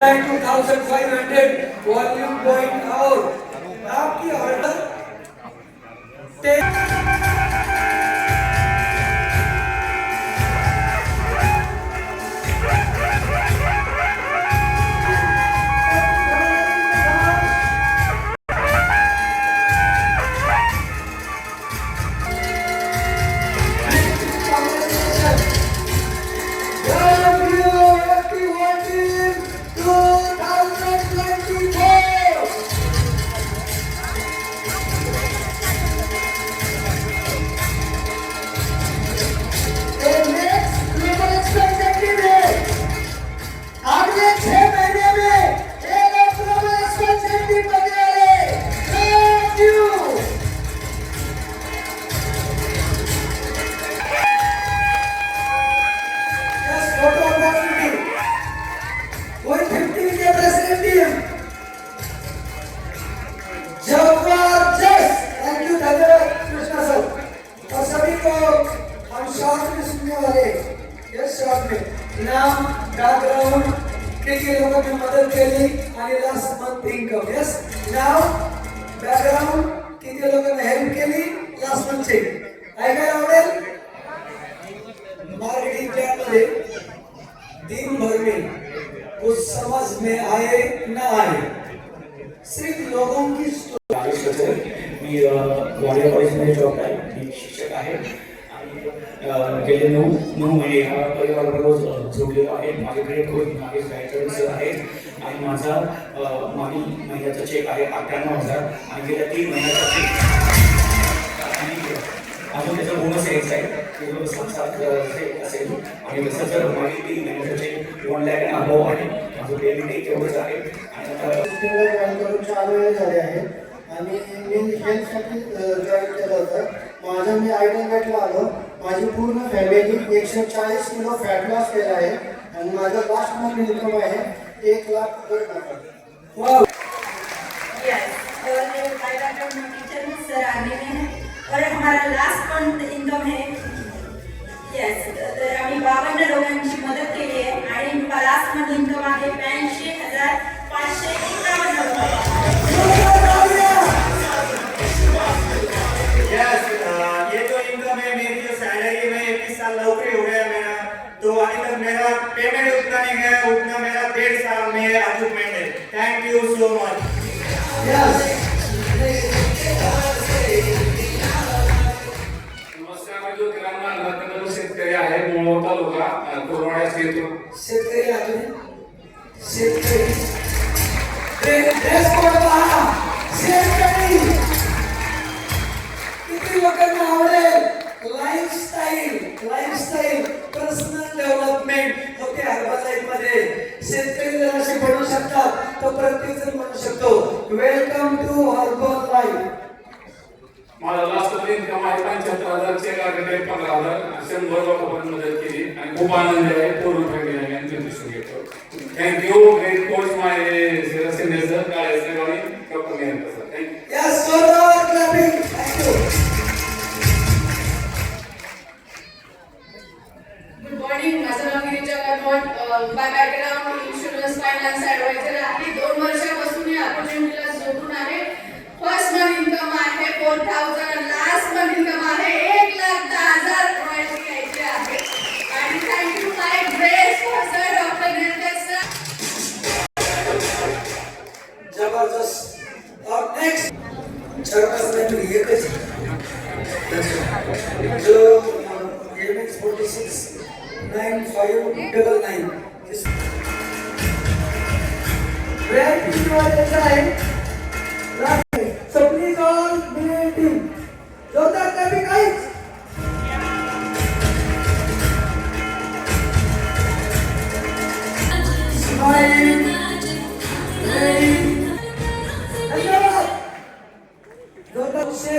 2500 volume going out. आपकी order में नाम बैकग्राउंड किती लोकांनी मदत केली आणि लास्ट मंथ इन्कम यस नाव बॅकग्राऊंड किती लोकांना हेल्प केली? लास्ट मंथ चेक ऐकायला आवडेल? मार्केटिंग प्लानमध्ये दिन भर में कुछ समझ में आए ना आए सिर्फ लोगों की स्टोरी आयुष्याचं मी वाडिया कॉलेजमध्ये जॉब आहे मी शिक्षक आहे. गेले म्हणजे नऊ नऊ महिने हा परिवाराबरोबर रोज जोडलेलो आहे. माझ्याकडे खूप मागे गायडन्स आहेत. आणि माझा मागील महिन्याचा चेक आहे अठ्ठ्याण्णव हजार. आणि गेल्या तीन महिन्याचा चेक आणि अजून त्याचा बोनस यायचा आहे ते सात सात असेल. आणि तसं जर मागील तीन महिन्याचा चेक वन लॅक अभाव आहे. माझं पेमेंट एक एवढंच आहे. आणि आता चार वेळ झाले आहे. आणि मी हेल्थसाठी जॉईन केलं होतं. माझं मी आयडिया गटला आलो. माझी पूर्ण फॅमिली एकशे चाळीस किलो फॅट लॉस केला आहे आणि माझं लास्ट मंथ इन्कम आहे एक लाख दीड लाख वाव Yes, और ये कायदा का टीचर में सर आगे में है और हमारा लास्ट मंथ इनकम है येस तर आम्ही बावन्न में उठना मेरा डेढ़ साल में अचीवमेंट है थैंक यू सो मच शेतकरी शेतकरी ड्रेस आहे पंच्याहत्तर हजार चेक आहे पंधरा हजार शंभर लोकांपर्यंत मदत केली आणि खूप आनंद आहे. पूर्ण फॅमिली आहे आणि दिसून घेतो thank you great coach my senior sir Kale sir. आणि doctor Mehnat sir. Good morning माझं नाव Girija Gaikwad by background insurance finance advisor आहे दोन वर्षापासून या ऑपॉर्च्युनिटीला जोडून आहे फर्स्ट मंथ इन्कम आहे four thousand nine five double nine जोरदार clapping guys.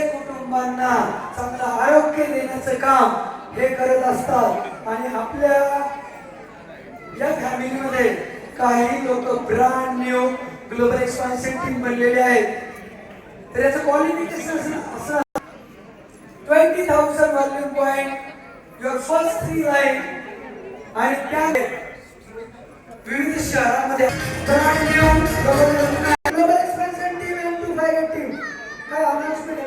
कुटुंबांना चांगलं आरोग्य देण्याचं काम हे करत असतात. आणि आपल्या या फॅमिलीमध्ये काही लोक brand new global expansion team बनलेले आहेत. तर याचं क्वालिफिकेशन असं twenty thousand value point your first three line आणि त्या विविध शहरामध्ये brand new global expansion team M two five team काय अनाउन्समेंट